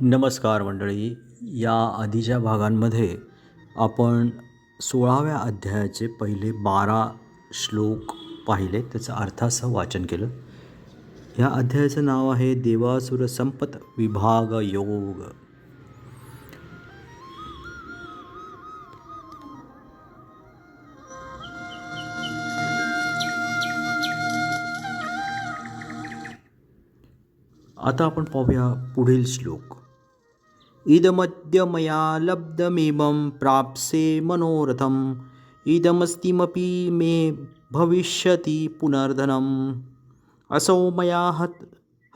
नमस्कार मंडळी. या आधीच्या भागांमध्ये आपण सोळाव्या अध्यायाचे पहिले बारा श्लोक पाहिले त्याचं अर्थासह वाचन केलं. या अध्यायाचं नाव आहे देवासुर संपत विभाग योग. आता आपण पाहूया पुढील श्लोक. इदमद्य मया लब्धमेवं प्राप्से मनोरथम्। इदमस्तिमपि मे भविष्यति पुनर्धनम्। असौ मया हत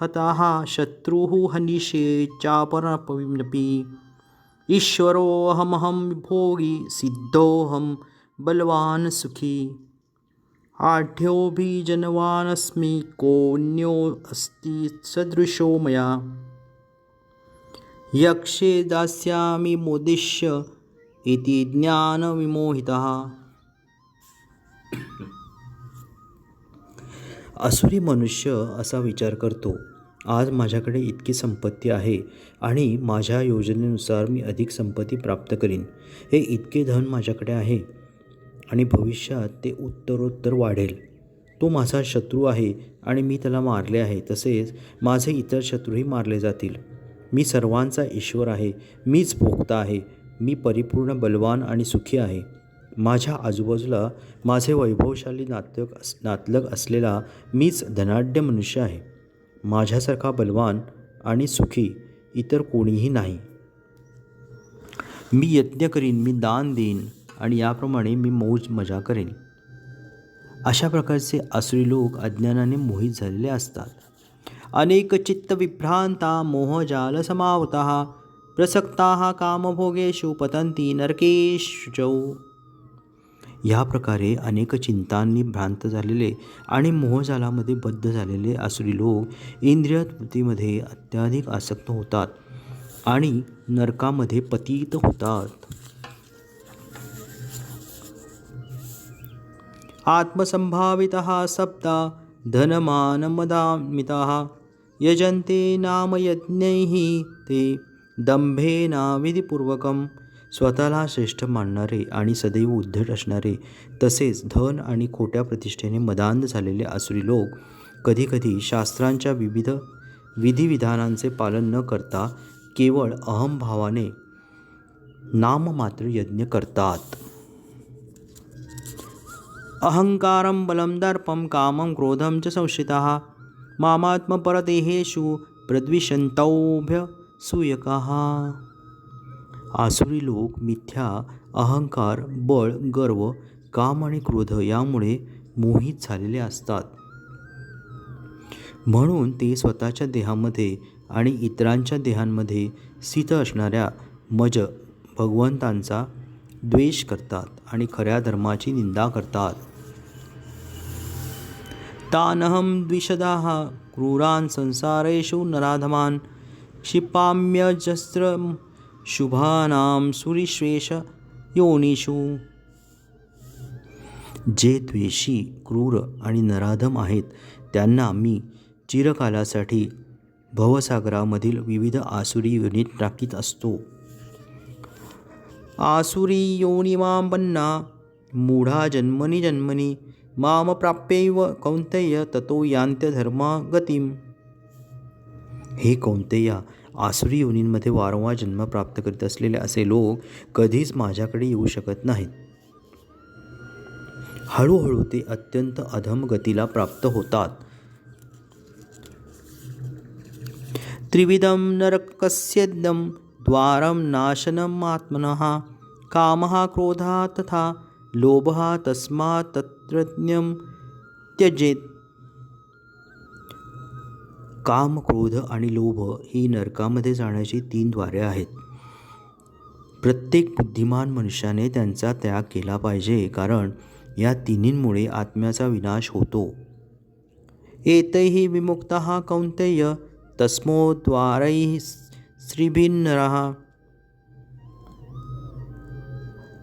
हताः शत्रुः हनिषे चापरपि ईश्वरोऽहमहं भोगी सिद्धोऽहं बलवान् सुखी। आढ्योऽभिजनवानस्मि कोऽन्योऽस्ति सदृशो मया यक्षे दास्यामि मोदिष्य इति ज्ञानविमोहितः। असुरी मनुष्य असा विचार करतो आज माझ्याकडे इतकी संपत्ती आहे आणि माझ्या योजनेनुसार मी अधिक संपत्ती प्राप्त करीन. हे इतके धन माझ्याकडे आहे आणि भविष्यात ते उत्तरोत्तर वाढेल. तो माझा शत्रू आहे आणि मी त्याला मारले आहे तसेच माझे इतर शत्रूही मारले जातील. मी सर्वांचा ईश्वर आहे मीच भोगता आहे मी परिपूर्ण बलवान आणि सुखी आहे. माझ्या आजूबाजूला माझे वैभवशाली नातक अस नातलग असलेला मीच धनाढ्य मनुष्य आहे. माझ्यासारखा बलवान आणि सुखी इतर कोणीही नाही. मी यज्ञ करीन मी दान देईन आणि याप्रमाणे मी मौज मजा करेन. अशा प्रकारचे आसुरी लोक अज्ञानाने मोहित झालेले असतात. अनेक चित्तविभ्रांता मोहजाल समावता प्रसक्ताः कामभोगेषु पतंती नरकेशौ ह्या प्रकारे अनेक चिंतांनी भ्रांत झालेले आणि मोहजालामध्ये बद्ध झालेले आसुरी लोक इंद्रियवृत्तीमध्ये अत्याधिक आसक्त होतात आणि नरकामध्ये पतित होतात. आत्मसंभावितः सप्ता धनमानमदामिताः यजन्ते नाम यज्ञैः ते दंभेना विधिपूर्वकम स्वतःला श्रेष्ठ मानणारे आणि सदैव उद्धट असणारे तसेच धन आणि खोट्या प्रतिष्ठेने मदांध झालेले आसुरी लोक कधीकधी शास्त्रांच्या विविध विधिविधानांचे पालन न करता केवळ अहंभावाने नाममात्र यज्ञ करतात. अहंकारं बलं दर्पं कामं क्रोधं च संशिता। मामात्मपरदेहेषु प्रद्विषन्तौभ्य सूयकाः। आसुरी लोक मिथ्या अहंकार बळ गर्व काम आणि क्रोध यामुळे मोहित झालेले असतात. म्हणून ते स्वतःच्या देहामध्ये आणि इतरांच्या देहांमध्ये स्थित असणाऱ्या मज भगवंतांचा द्वेष करतात आणि खऱ्या धर्माची निंदा करतात. तानहं द्विषदाः क्रूरान् संसारेषु नराधमान् क्षिपाम्यजस्रं शुभानां सुरिश्वेष योनिषु। जे द्वेषी क्रूर आणि नराधम आहेत त्यांना मी चिरकालासाठी भवसागरामधील विविध आसुरी योनीत टाकीत असतो. आसुरी योनिमांबन्ना मूढा जन्मनी जन्मनी माम प्राप्यैव कौंतेय ततो यान्त्यधर्मा गतीम। हे कौंतेया आसुरी योनींमध्ये वारंवार जन्म प्राप्त करीत असलेले असे लोक कधीच माझ्याकडे येऊ शकत नाहीत। हळूहळू ते अत्यंत अधम गतीला प्राप्त होतात। त्रिविधम नरकस्यदम द्वारं नाशनम् आत्मनः। कामः क्रोधा तथा लोभः तस्मात् तत्रज्ञं त्यजेत। काम क्रोध आणि लोभ ही नरकामध्ये जाण्याची तीन द्वारे आहेत. प्रत्येक बुद्धिमान मनुष्याने त्यांचा त्याग केला पाहिजे कारण या तिन्हींमुळे आत्म्याचा विनाश होतो. एतैः विमुक्तः कौन्तेय तस्मोद्वारैः श्रीभिन्नरः।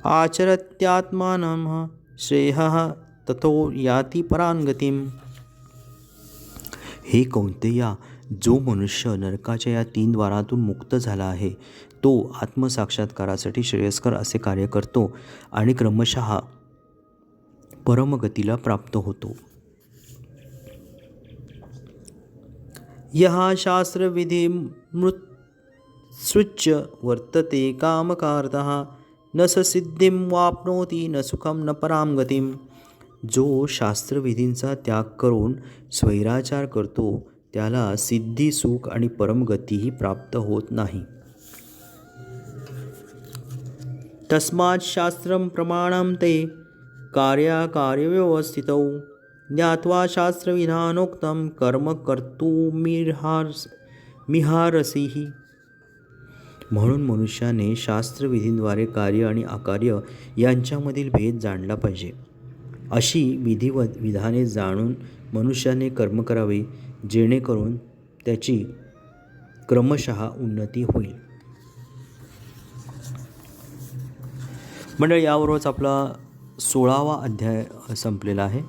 आचरत्यात्मानं श्रेयः ततो याति परां गतिम् हे कौंतेया जो मनुष्य नरकाच्या या तीन द्वारातून मुक्त झाला आहे तो आत्मसाक्षात्कारासाठी श्रेयस्कर असे कार्य करतो आणि क्रमशः परमगतीला प्राप्त होतो। यहा शास्त्रविधी मृत सृच्य वर्तते कामकार्तः। न स सिद्धिं वाप्नोति न सुखं न परां गतिं। जो शास्त्रविधींचा त्याग करून स्वैराचार करतो त्याला सिद्धी सुख आणि परमगतीही प्राप्त होत नाही. तस्मात् शास्त्रं प्रमाणं ते कार्याकार्यव्यवस्थित। ज्ञात्वा शास्त्रविधानोक्तं कर्म कर्तुमिहार्स मिहारसीही म्हणून मनुष्याने शास्त्रविधींद्वारे कार्य आणि अकार्य यांच्यामधील भेद जाणला पाहिजे. अशी विधिव विधाने जाणून मनुष्याने कर्म करावे जेणेकरून त्याची क्रमशः उन्नती होईल. मंडळ याबरोबरच आपला सोळावा अध्याय संपलेला आहे.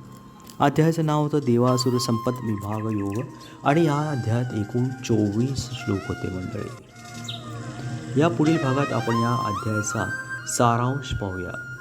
अध्यायाचं नाव होतं देवासुर संपत विभाग योग आणि या अध्यायात एकूण चोवीस श्लोक होते मंडळी. या पुढील भागात आपण या अध्यायाचा सारांश पाहूया.